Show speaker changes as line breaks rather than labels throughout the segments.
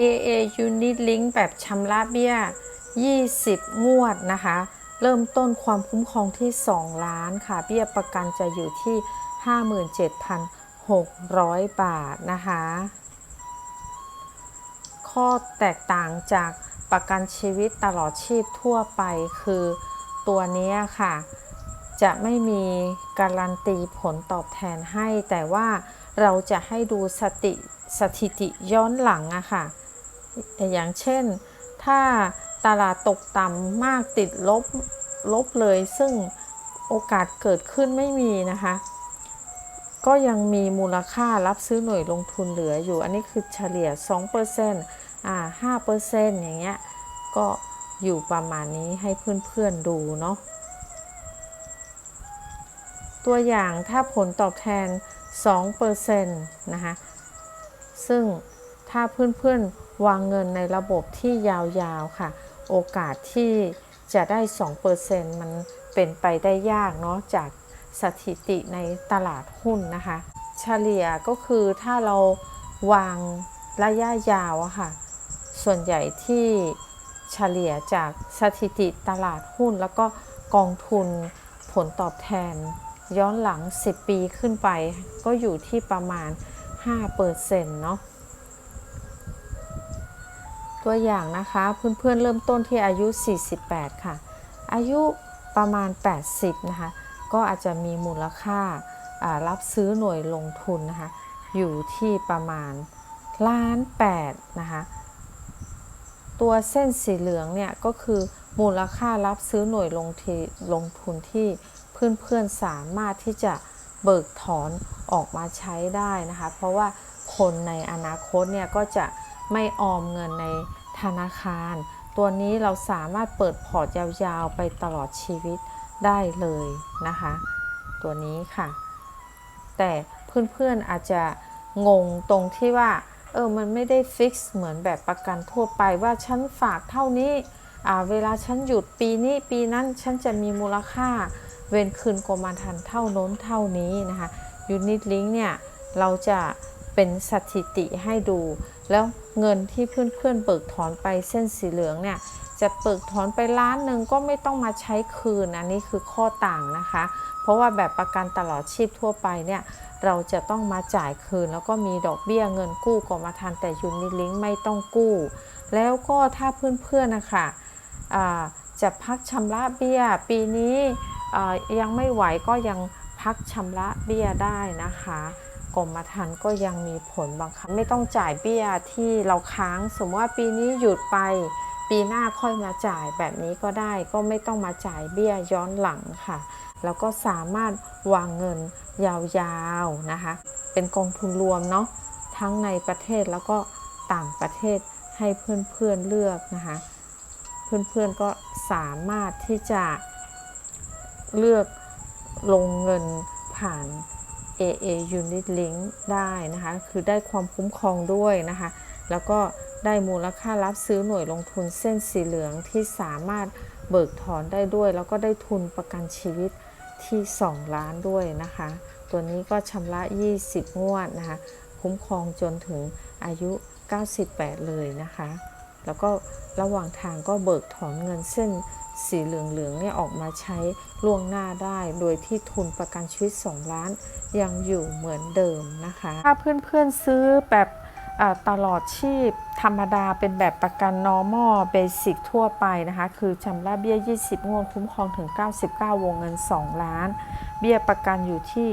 AA Unit Link แบบชำระเบี้ย 20 งวดนะคะ เริ่มต้นความคุ้มครองที่ 2 ล้านค่ะ เบี้ยประกันจะอยู่ที่ 57,600 บาทนะคะ ข้อแตกต่างจากประกันชีวิตตลอดชีพทั่วไปคือตัวนี้ค่ะ จะไม่มีการันตีผลตอบแทนให้ แต่ว่าเราจะให้ดูสติสถิติย้อนหลังอะค่ะ อย่างเช่น ถ้าตลาดตกต่ำมากติดลบลบเลย ซึ่งโอกาสเกิดขึ้นไม่มีนะคะ ก็ยังมีมูลค่ารับซื้อหน่วยลงทุนเหลืออยู่ อันนี้คือเฉลี่ย 2%อ่า5%อย่างเงี้ย ก็อยู่ประมาณนี้ให้เพื่อนๆดูเนาะ ตัวอย่างถ้าผลตอบแทน 2%นะคะ ซึ่ง ถ้าเพื่อนๆ วางเงินในระบบที่ยาวๆ ค่ะ โอกาสที่จะได้ 2%มันเป็นไปได้ยากเนาะจากสถิติในตลาดหุ้นนะคะ เฉลี่ยก็คือถ้าเราวางระยะยาวอะค่ะ ส่วนใหญ่ที่เฉลี่ยจากสถิติตลาดหุ้น แล้วก็กองทุนผลตอบแทน ย้อนหลัง 10 ปีขึ้นไป ก็อยู่ที่ประมาณ5%เนาะ ตัวอย่างนะคะเพื่อนๆเริ่มต้นที่อายุ 48 ค่ะ อายุประมาณ 80 นะคะ ก็อาจจะมีมูลค่ารับซื้อหน่วยลงทุนนะคะ อยู่ที่ประมาณล้าน8นะคะ ตัวเส้นสีเหลืองเนี่ยก็คือมูลค่ารับซื้อหน่วยลงทีลงทุนที่เพื่อนๆสามารถที่จะเบิกถอนออกมาใช้ได้นะคะ เพราะว่าคนในอนาคตเนี่ยก็จะ ไม่ออมเงินในธนาคาร ตัวนี้เราสามารถเปิดพอร์ตยาวๆ ไปตลอดชีวิตได้เลยนะคะ ตัวนี้ค่ะ แต่เพื่อนๆอาจจะงงตรงที่ว่าเออมันไม่ได้ฟิกซ์เหมือนแบบประกันทั่วไปว่าฉันฝากเท่านี้เวลาฉันหยุดปีนี้ปีนั้นฉันจะมีมูลค่าเวนคืนกรมธรรม์เท่าน้นเท่านี้นะคะยูนิตลิงเนี่ย เราจะเป็นสถิติให้ดู แล้วเงินที่เพื่อนๆเบิกถอนไปเส้นสีเหลืองเนี่ยจะเบิกถอนไปล้านหนึ่งก็ไม่ต้องมาใช้คืนอันนี้คือข้อต่างนะคะ เพราะว่าแบบประกันตลอดชีพทั่วไปเนี่ยเราจะต้องมาจ่ายคืน แล้วก็มีดอกเบี้ยเงินกู้กรมธรรม์แต่ยูนิลิงไม่ต้องกู้ แล้วก็ถ้าเพื่อนๆนะคะจะพักชำระเบี้ย ปีนี้ยังไม่ไหวก็ยังพักชำระเบี้ยได้นะคะ กรมธรรม์ก็ยังมีผลบังคับไม่ต้องจ่ายเบี้ยที่เราค้าง สมมติว่าปีนี้หยุดไป ปีหน้าค่อยมาจ่ายแบบนี้ก็ได้ก็ไม่ต้องมาจ่ายเบี้ยย้อนหลังค่ะ แล้วก็สามารถวางเงินยาวๆนะคะ เป็นกองทุนรวมเนาะทั้งในประเทศแล้วก็ต่างประเทศให้เพื่อนๆเลือกนะคะ เพื่อนๆก็สามารถที่จะเลือกลงเงินผ่าน AA Unit Link ได้นะคะ คือได้ความคุ้มครองด้วยนะคะ แล้วก็ได้มูลค่ารับซื้อหน่วยลงทุนเส้นสีเหลืองที่สามารถเบิกถอนได้ด้วย แล้วก็ได้ทุนประกันชีวิตที่ 2 ล้านด้วยนะคะ ตัวนี้ก็ชำระ 20 งวดนะคะ คุ้มครองจนถึงอายุ 98 เลยนะคะ แล้วก็ระหว่างทางก็เบิกถอนเงินเส้น สีเหลืองๆเนี่ยออกมาใช้ล่วงหน้าได้ โดยที่ทุนประกันชีวิต 2 ล้าน ยังอยู่เหมือนเดิมนะคะ ถ้าเพื่อนๆซื้อแบบตลอดชีพธรรมดาเป็นแบบประกัน normal basic ทั่วไปนะคะ คือชำระเบี้ย 20 งวดคุ้มครองถึง 99 วงเงิน 2 ล้าน เบี้ยประกันอยู่ที่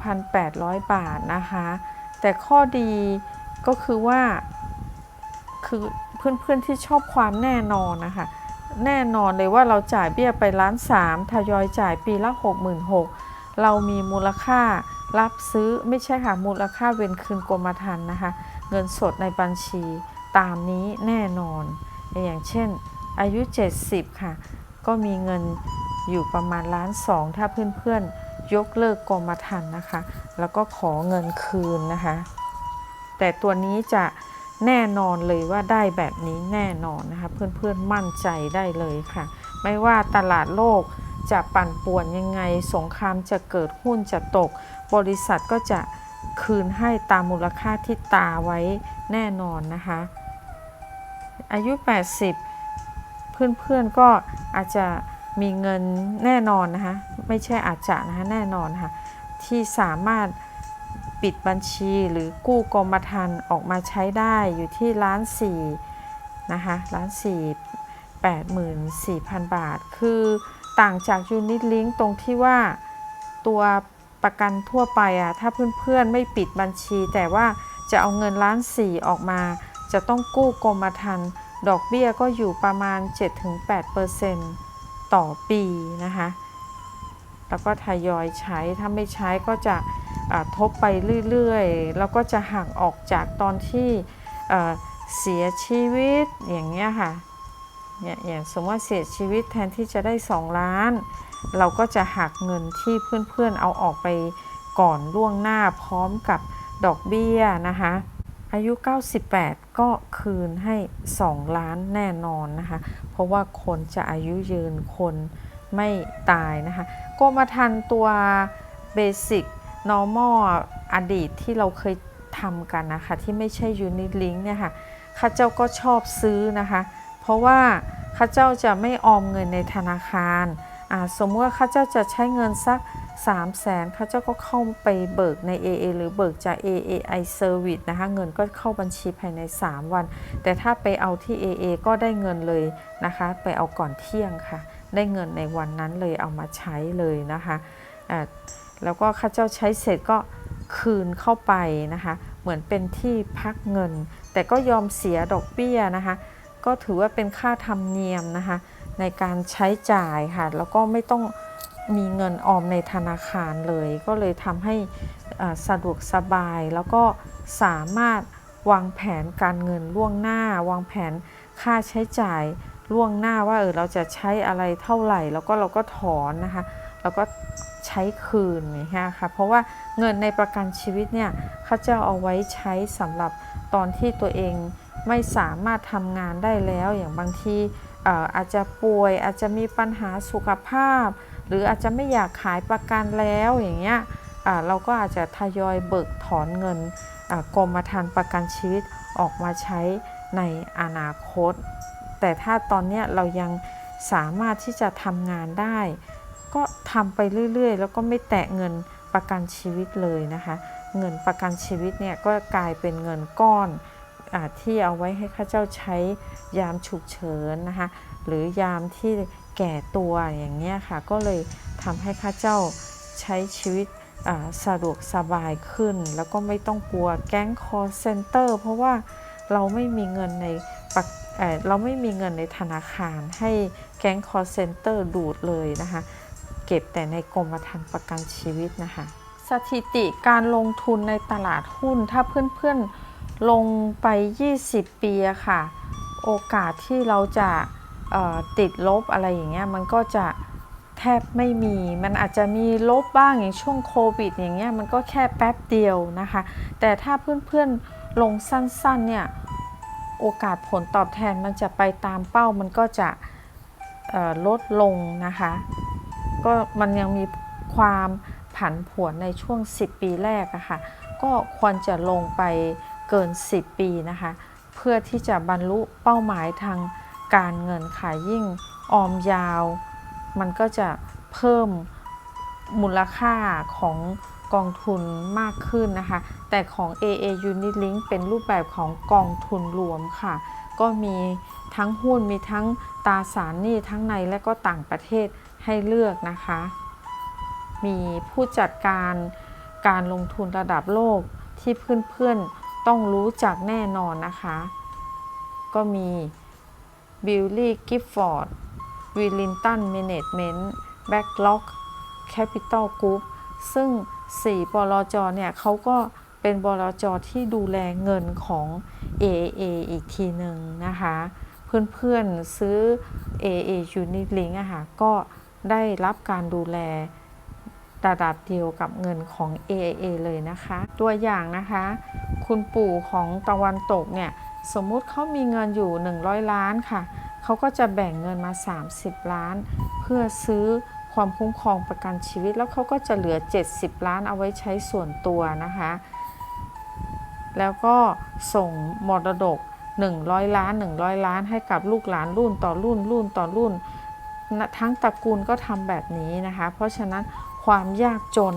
66,800 บาทนะคะ แต่ข้อดีก็คือว่า คือเพื่อนๆที่ชอบความแน่นอนนะคะ แน่นอนเลยว่าเราจ่ายเบี้ยไปล้านสามทยอยจ่ายปีละ66,000เรามีมูลค่ารับซื้อไม่ใช่ค่ะมูลค่าเวนคืนกรมธรรม์นะคะ เงินสดในบัญชีตามนี้แน่นอน อย่างเช่น อายุ 70 ค่ะ ก็มีเงินอยู่ประมาณล้านสองถ้าเพื่อนๆยกเลิกกรมธรรม์นะคะ แล้วก็ขอเงินคืนนะคะ แต่ตัวนี้จะ แน่นอนเลยว่าได้แบบนี้แน่นอนนะคะเพื่อนๆมั่นใจได้เลยค่ะ ไม่ว่าตลาดโลกจะปั่นป่วนยังไง สงครามจะเกิดหุ้นจะตก บริษัทก็จะคืนให้ตามมูลค่าที่ตาไว้แน่นอนนะคะ อายุ 80 เพื่อนๆก็อาจจะมีเงินแน่นอนนะคะ ไม่ใช่อาจจะนะคะแน่นอนค่ะที่สามารถ ปิดบัญชีหรือกู้กรมธรรม์ออกมาใช้ได้อยู่ที่ล้านสี่นะคะล้านสี่แปดหมื่นสี่พันบาท คือต่างจากยูนิตลิงตรงที่ว่าตัวประกันทั่วไปอะถ้าเพื่อนๆไม่ปิดบัญชี แต่ว่าจะเอาเงินล้านสี่ออกมา จะต้องกู้กรมธรรม์ดอกเบี้ยก็อยู่ประมาณ 7-8%ต่อปีนะคะ แล้วก็ทยอยใช้ ถ้าไม่ใช้ก็จะทบไปเรื่อยๆ แล้วก็จะหักออกจากตอนที่เอ่อเสียชีวิตอย่างเงี้ยค่ะเนี่ยอย่างสมมติว่าเสียชีวิตแทนที่จะได้ 2 ล้าน เราก็จะหักเงินที่เพื่อนๆเอาออกไปก่อนล่วงหน้าพร้อมกับดอกเบี้ยนะคะอายุ 98 ก็คืนให้ 2 ล้านแน่นอนนะคะ เพราะว่าคนจะอายุยืนคน ไม่ตายนะคะกรมธรรม์ตัวเบสิก normal อดีตที่เราเคยทำกันนะคะ ที่ไม่ใช่ unit link เนี่ยค่ะข้าเจ้าก็ชอบซื้อนะคะ เพราะว่าข้าเจ้าจะไม่ออมเงินในธนาคารสมมติว่าข้าเจ้าจะใช้เงินสัก 3 0 0แสนข้าเจ้าก็เข้าไปเบิกใน AA หรือเบิกจาก AAI Service นะคะ เงินก็เข้าบัญชีภายใน 3 วัน แต่ถ้าไปเอาที่ AA ก็ได้เงินเลยนะคะ ไปเอาก่อนเที่ยงค่ะ ได้เงินในวันนั้นเลยเอามาใช้เลยนะคะแล้วก็ข้าเจ้าใช้เสร็จก็คืนเข้าไปนะคะ เหมือนเป็นที่พักเงิน แต่ก็ยอมเสียดอกเบี้ยนะคะ ก็ถือว่าเป็นค่าธรรมเนียมนะคะ ในการใช้จ่ายค่ะ แล้วก็ไม่ต้องมีเงินออมในธนาคารเลย ก็เลยทำให้สะดวกสบาย แล้วก็สามารถวางแผนการเงินล่วงหน้า วางแผนค่าใช้จ่าย ล่วงหน้าว่าเออเราจะใช้อะไรเท่าไหร่ แล้วก็เราก็ถอนนะคะแล้วก็ใช้คืนอย่างเงี้ยค่ะเพราะว่าเงินในประกันชีวิตเนี่ยเขาจะเอาไว้ใช้สำหรับตอนที่ตัวเองไม่สามารถทำงานได้แล้ว อย่างบางทีเอ่อาจจะป่วยอาจจะมีปัญหาสุขภาพ หรืออาจจะไม่อยากขายประกันแล้วอย่างเงี้ยเราก็อาจจะทยอยเบิกถอนเงินกรมธรรม์ประกันชีวิตออกมาใช้ในอนาคต แต่ถ้าตอนนี้เรายังสามารถที่จะทำงานได้ ก็ทำไปเรื่อยๆ แล้วก็ไม่แตะเงินประกันชีวิตเลยนะคะ เงินประกันชีวิตเนี่ยก็กลายเป็นเงินก้อนอที่เอาไว้ให้ข้าเจ้าใช้ยามฉุกเฉินนะคะหรือยามที่แก่ตัวอย่างเงี้ยค่ะก็เลยทำให้ข้าเจ้าใช้ชีวิตสะดวกสบายขึ้น แล้วก็ไม่ต้องกลัวแก๊งคอร์เซนเตอร์เพราะว่าเราไม่มีเงินในประ เราไม่มีเงินในธนาคารให้แก๊งคอร์เซนเตอร์ดูดเลยนะคะ เก็บแต่ในกรมธรรม์ประกันชีวิตนะคะ สถิติการลงทุนในตลาดหุ้นถ้าเพื่อนๆลงไป 20 ปีอะค่ะ โอกาสที่เราจะติดลบอะไรอย่างเงี้ยมันก็จะแทบไม่มี มันอาจจะมีลบบ้างอย่างช่วงโควิดอย่างเงี้ยมันก็แค่แป๊บเดียวนะคะ แต่ถ้าเพื่อนๆลงสั้นๆเนี่ย โอกาสผลตอบแทนมันจะไปตามเป้ามันก็จะลดลงนะคะ ก็มันยังมีความผันผวนในช่วง 10 ปีแรกอะค่ะ ก็ควรจะลงไปเกิน 10 ปีนะคะ เพื่อที่จะบรรลุเป้าหมายทางการเงินค่ะยิ่งออมยาว มันก็จะเพิ่มมูลค่าของ กองทุนมากขึ้นนะคะ แต่ของ AA Unit Link เป็นรูปแบบของกองทุนรวมค่ะ ก็มีทั้งหุ้นมีทั้งตราสารหนี้ทั้งในและก็ต่างประเทศให้เลือกนะคะ มีผู้จัดการการลงทุนระดับโลกที่เพื่อนๆต้องรู้จักแน่นอนนะคะ ก็มีบิลลี่กิฟฟอร์ดวิลลินตันเมเนจเมนต์แบ็กล็อกแคปิตอลกรุ๊ปซึ่ง 4บลจเนี่ยเขาก็เป็นบลจที่ดูแลเงินของ AA อีกทีหนึ่งนะคะ เพื่อนๆซื้อ AA Unit Link อะค่ะก็ได้รับการดูแลระดับเดียวกับเงินของ AA เลยนะคะ ตัวอย่างนะคะ คุณปู่ของตะวันตกเนี่ย สมมุติเขามีเงินอยู่ 100 ล้านค่ะ เขาก็จะแบ่งเงินมา 30 ล้าน เพื่อซื้อ ความคุ้มครองประกันชีวิตแล้วเขาก็จะเหลือ 70 ล้านเอาไว้ใช้ส่วนตัวนะคะ แล้วก็ส่งมรดก 100 ล้าน 100 ล้านให้กับลูกหลานรุ่นต่อรุ่นรุ่นต่อรุ่น ทั้งตระกูลก็ทำแบบนี้นะคะ เพราะฉะนั้นความยากจน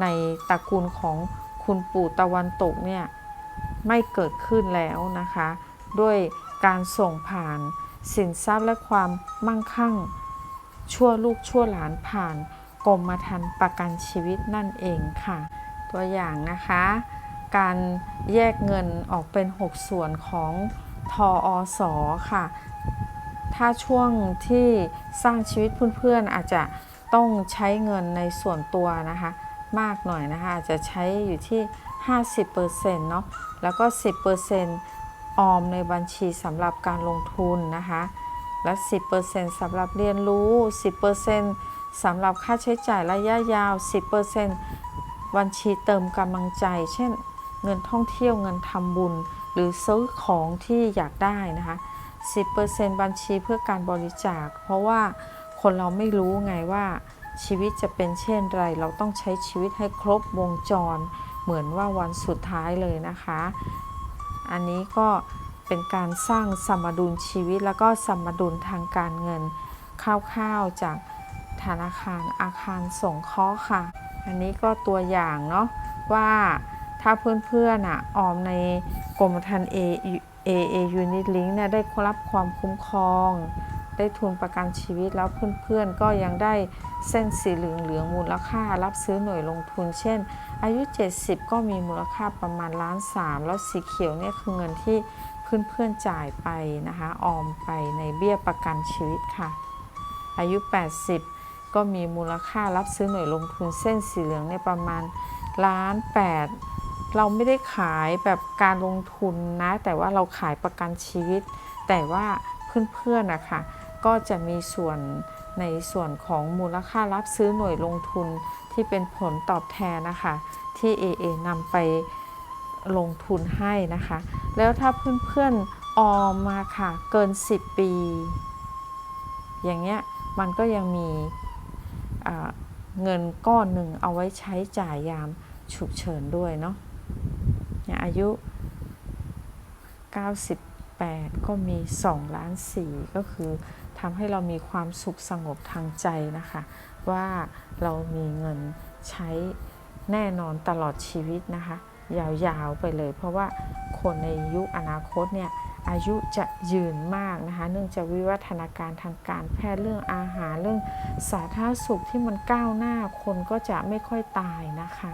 ในตระกูลของคุณปู่ตะวันตกเนี่ยไม่เกิดขึ้นแล้วนะคะ ด้วยการส่งผ่านสินทรัพย์และความมั่งคั่ง ชั่วลูกชั่วหลานผ่านกรมธรรม์ประกันชีวิตนั่นเองค่ะ ตัวอย่างนะคะ การแยกเงินออกเป็น 6 ส่วนของทออสอค่ะ ถ้าช่วงที่สร้างชีวิตเพื่อนๆอาจจะต้องใช้เงินในส่วนตัวนะคะ มากหน่อยนะคะอาจจะใช้อยู่ที่ 50%เนาะแล้วก็ 10%ออมในบัญชีสำหรับการลงทุนนะคะ และ 10%สำหรับเรียนรู้ 10%สำหรับค่าใช้จ่ายระยะยาว 10%บัญชีเติมกำลังใจ เช่น เงินท่องเที่ยวเงินทำบุญ หรือซื้อของที่อยากได้นะคะ 10%บัญชีเพื่อการบริจาค เพราะว่าคนเราไม่รู้ไงว่าชีวิตจะเป็นเช่นไร เราต้องใช้ชีวิตให้ครบวงจร เหมือนว่าวันสุดท้ายเลยนะคะ อันนี้ก็ เป็นการสร้างสมดุลชีวิต แล้วก็สมดุลทางการเงินคร่าวๆจากธนาคารอาคารสงเคราะห์ค่ะ อันนี้ก็ตัวอย่างเนาะว่าถ้าเพื่อนๆอะออมในกรมธรรม์ A AA Unit Link เนี่ยได้รับความคุ้มครอง ได้ทุนประกันชีวิตแล้วเพื่อนๆ ก็ยังได้เส้นสีเหลืองๆมูลค่า รับซื้อหน่วยลงทุน เช่น อายุ 70 ก็มีมูลค่าประมาณล้านสามแล้วสีเขียวเนี่ยคือเงินที่ เพื่อนๆจ่ายไปนะคะ ออมไปในเบี้ยประกันชีวิตค่ะ อายุ 80 ก็มีมูลค่ารับซื้อหน่วยลงทุนเส้นสีเหลืองเนี่ยประมาณล้านแปดเราไม่ได้ขายแบบการลงทุนนะ แต่ว่าเราขายประกันชีวิต แต่ว่าเพื่อนๆนะคะก็จะมีส่วนในส่วนของมูลค่ารับซื้อหน่วยลงทุนที่เป็นผลตอบแทนนะคะ ที่ AA นำไป ลงทุนให้นะคะ แล้วถ้าเพื่อนๆออมมาค่ะเกิน 10 ปี อย่างเงี้ยมันก็ยังมีเงินก้อนหนึ่งเอาไว้ใช้จ่ายยามฉุกเฉินด้วยเนาะเนี่ยอายุ 98 ก็มี 2 ล้าน 4 ก็คือทำให้เรามีความสุขสงบทางใจนะคะ ว่าเรามีเงินใช้แน่นอนตลอดชีวิตนะคะ ยาวๆไปเลย เพราะว่าคนในยุคอนาคตเนี่ยอายุจะยืนมากนะคะ เนื่องจากวิวัฒนาการทางการแพทย์เรื่องอาหารเรื่องสาธารณสุขที่มันก้าวหน้าคนก็จะไม่ค่อยตายนะคะ